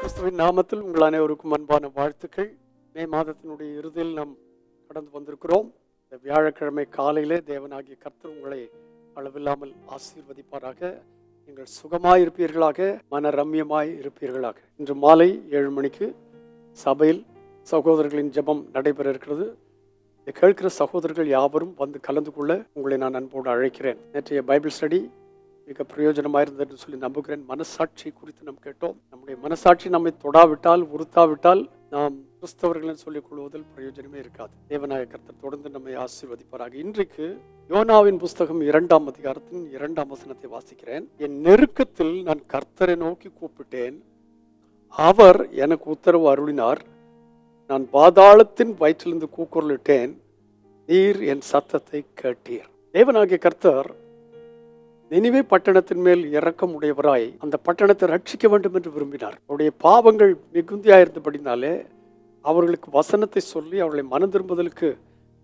இயேசுவின் நாமத்தில் உங்கள் அனைவருக்கும் அன்பான வாழ்த்துக்கள். மே மாதத்தினுடைய இறுதியில் நாம் கடந்து வந்திருக்கிறோம். இந்த வியாழக்கிழமை காலையிலே தேவனாகிய கர்த்தர் உங்களை அளவில்லாமல் ஆசீர்வதிப்பாராக. நீங்கள் சுகமாய் இருப்பீர்களாக மன ரம்யமாய் இருப்பீர்களாக. இன்று மாலை ஏழு மணிக்கு சபையில் சகோதரர்களின் ஜெபம் நடைபெற இருக்கிறது. இதை கேட்கிற சகோதரர்கள் யாவரும் வந்து கலந்து கொள்ள உங்களை நான் அன்போடு அழைக்கிறேன். நேற்றைய பைபிள் ஸ்டடி மிக பிரயோஜனமாக இருந்தது சொல்லி நம்புகிறேன். மனசாட்சி குறித்து நாம் கேட்டோம். நம்முடைய மனசாட்சி நம்மை தொடாவிட்டால் உறுத்தாவிட்டால் நாம் கிறிஸ்தவர்கள் சொல்லிக் கொள்வதில் பிரயோஜனமே இருக்காது. தேவநாயக கர்த்தர் தொடர்ந்து நம்மை ஆசீர்வதிப்பாராக. இன்றைக்கு யோனாவின் புஸ்தகம் இரண்டாம் அதிகாரத்தின் இரண்டாம் வசனத்தை வாசிக்கிறேன். என் நெருக்கத்தில் நான் கர்த்தரை நோக்கி கூப்பிட்டேன். அவர் எனக்கு உத்தரவு அருளினார். நான் பாதாளத்தின் வயிற்றிலிருந்து கூக்குரலிட்டேன். நீர் என் சத்தத்தை கேட்டீர். தேவனாகிய கர்த்தர் நினைவே பட்டணத்தின் மேல் இறக்கம் உடையவராய் அந்த பட்டணத்தை ரட்சிக்க வேண்டும் என்று விரும்பினார். அவருடைய பாவங்கள் மிகுந்தியாயிருந்தபடினாலே அவர்களுக்கு வசனத்தை சொல்லி அவர்களை மனம் திரும்புதலுக்கு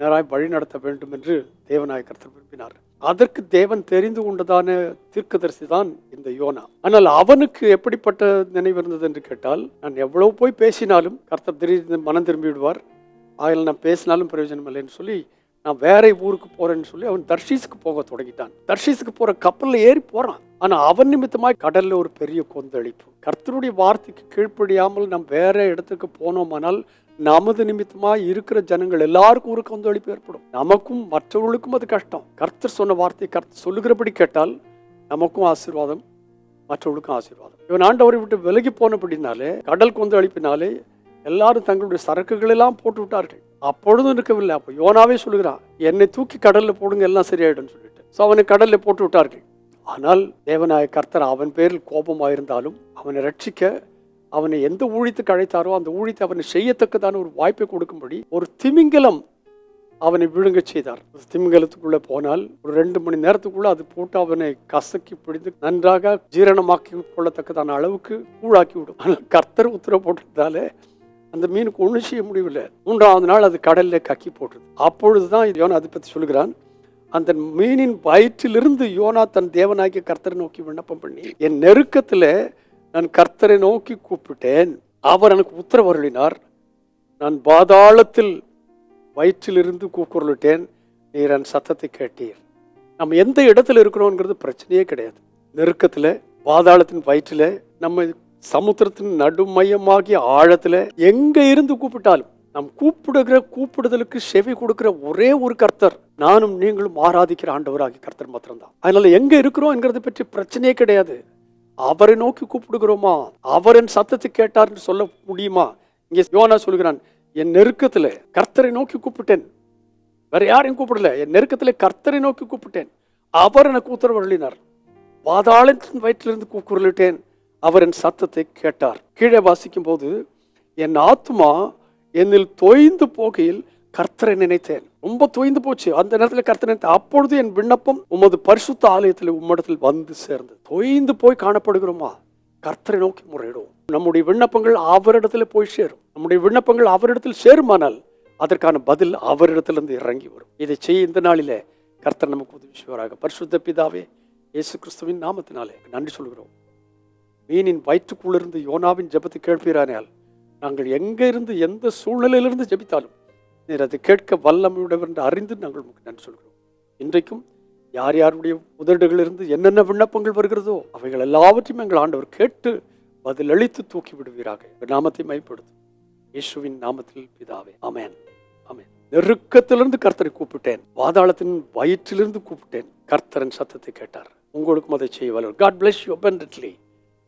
நேராய் வழி நடத்த வேண்டும் என்று தேவனாய கர்த்தர் விரும்பினார். அதற்கு தேவன் தெரிந்து கொண்டதான தீர்க்கதரிசி தான் இந்த யோனா. ஆனால் அவனுக்கு எப்படிப்பட்ட நினைவு இருந்தது என்று கேட்டால் நான் எவ்வளவு போய் பேசினாலும் கர்த்தர் திடீர்னு மனம் திரும்பி விடுவார் நான் பேசினாலும் பிரயோஜனம் இல்லைன்னு சொல்லி நான் வேற ஊருக்கு போறேன்னு சொல்லி அவன் தர்ஷீஸுக்கு போக தொடங்கிட்டான். தர்ஷீஸுக்கு போற கப்பலில் ஏறி போறான். ஆனா அவன் நிமித்தமாய் கடல்ல ஒரு பெரிய கொந்தளிப்பு. கர்த்தருடைய வார்த்தைக்கு கீழ்ப்படியாமல் நாம் வேற இடத்துக்கு போனோமானால் நமது நிமித்தமாக இருக்கிற ஜனங்கள் எல்லாருக்கும் ஒரு கொந்தளிப்பு ஏற்படும். நமக்கும் மற்றவர்களுக்கும் அது கஷ்டம். கர்த்தர் சொன்ன வார்த்தை கர்த்தர் சொல்லுகிறபடி கேட்டால் நமக்கும் ஆசீர்வாதம் மற்றவர்களுக்கும் ஆசீர்வாதம். இவன் ஆண்டவரை விட்டு விலகி போனபடினாலே கடல் கொந்தளிப்பினாலே எல்லாரும் தங்களுடைய சரக்குகளெல்லாம் போட்டு விட்டார்கள் அப்பொழுதும் இருக்கவில்லை. அப்போ யோனாவே சொல்லுகிறான் என்னை தூக்கி கடலில் போடுங்க எல்லாம் சரியாயிடும் சொல்லிட்டு. ஸோ அவனை கடலில் போட்டு விட்டார்கள். ஆனால் தேவநாய கர்த்தர் அவன் பேரில் கோபமாயிருந்தாலும் அவனை ரட்சிக்க அவனை எந்த ஊழித்துக்கு அழைத்தாரோ அந்த ஊழித்து அவனை செய்யத்தக்கதான ஒரு வாய்ப்பை கொடுக்கும்படி ஒரு திமிங்கலம் அவனை விழுங்க செய்தார். திமிங்கலத்துக்குள்ளே போனால் ஒரு ரெண்டு மணி நேரத்துக்குள்ளே அது போட்டு அவனை கசக்கி பிடித்து நன்றாக ஜீரணமாக்கி கொள்ளத்தக்கதான அளவுக்கு கூழாக்கி விடும். ஆனால் கர்த்தர் உத்தரவு போட்டிருந்தாலே அந்த மீனுக்கு ஒன்றும் செய்ய முடியவில்லை. மூன்றாவது நாள் அது கடலில் கக்கி போட்டது. அப்பொழுதுதான் யோனா அதை பற்றி சொல்லுகிறான். அந்த மீனின் வயிற்றிலிருந்து யோனா தன் தேவனாகிய கர்த்தரை நோக்கி விண்ணப்பம் பண்ணி என் நெருக்கத்தில் நான் கர்த்தரை நோக்கி கூப்பிட்டேன். அவர் எனக்கு உத்தரவு அருளினார். நான் பாதாளத்தில் வயிற்றிலிருந்து கூக்குரலிட்டேன். நீர் என் சத்தத்தை கேட்டீர். நம்ம எந்த இடத்துல இருக்கிறோங்கிறது பிரச்சனையே கிடையாது. நெருக்கத்தில் பாதாளத்தின் வயிற்றில் நம்ம சமுத்திரத்தின் நடுமையமாகிய ஆழத்தில் எங்கே இருந்து கூப்பிட்டாலும் நாம் கூப்பிடுகிற கூப்பிடுதலுக்கு செவி கொடுக்கிற ஒரே ஒரு கர்த்தர் நானும் நீங்களும் ஆராதிக்கிற ஆண்டவராகி கர்த்தர் மாத்திரம்தான். அதனால எங்க இருக்கிறோம் என்கிறத பற்றி பிரச்சனையே கிடையாது. அவரை நோக்கி கூப்பிடுகிறோமா? அவர் என் சத்தத்தை கேட்டார் என்று சொல்ல முடியுமா? இங்கே யோனா சொல்கிறான் என் நெருக்கத்துல கர்த்தரை நோக்கி கூப்பிட்டேன். வேற யாரையும் கூப்பிடல. என் நெருக்கத்தில் கர்த்தரை நோக்கி கூப்பிட்டேன். அவர் எனக்கு உத்தரவு அருளினார். பாதாளத்தின் வயிற்றிலிருந்து கூக்குரலிட்டேன் அவர் என் சத்தத்தை கேட்டார். கீழே வாசிக்கும் போது என் ஆத்மா என்னில் தொய்ந்து போகையில் கர்த்தரை நினைத்தேன். ரொம்ப தொய்ந்து போச்சு. அந்த நேரத்தில் கர்த்தரை நினைத்தேன் அப்பொழுது என் விண்ணப்பம் உமது பரிசுத்த ஆலயத்தில் உம்மிடத்தில் வந்து சேர்ந்தது. தொய்ந்து போய் காணப்படுகிறோமா? கர்த்தரை நோக்கி முறையிடுவோம். நம்முடைய விண்ணப்பங்கள் அவரிடத்துல போய் சேரும். நம்முடைய விண்ணப்பங்கள் அவரிடத்தில் சேருமானால் அதற்கான பதில் அவரிடத்திலிருந்து இறங்கி வரும். இதை செய்ய இந்த நாளிலே கர்த்தர் நமக்கு உதவி செய்வாராக. பரிசுத்த பிதாவே இயேசு கிறிஸ்துவின் நாமத்தினாலே நன்றி சொல்கிறோம். மீனின் வயிற்றுக்குள்ளிருந்து யோனாவின் ஜபத்தை கேட்பீரானால் நாங்கள் எங்கிருந்து எந்த சூழ்நிலையிலிருந்து ஜெபித்தாலும் நீர் அதை கேட்க வல்லமையுடையவர் என்று அறிந்து நாங்கள் உங்களுக்கு நன்றி சொல்கிறோம். இன்றைக்கும் யார் யாருடைய உதடுகளிலிருந்து என்னென்ன விண்ணப்பங்கள் வருகிறதோ அவைகள் எல்லாவற்றையும் எங்கள் ஆண்டவர் கேட்டு பதிலளித்து தூக்கி விடுவீராக. எங்கள் நாமத்தை மைப்படுத்தும் இயேசுவின் நாமத்தில் பிதாவே அமேன் அமேன் நெருக்கத்திலிருந்து கர்த்தரை கூப்பிட்டேன். பாதாளத்தின் வயிற்றிலிருந்து கூப்பிட்டேன். கர்த்தரன் சத்தத்தை கேட்டார். உங்களுக்கும் அதை செய்ய God bless you abundantly.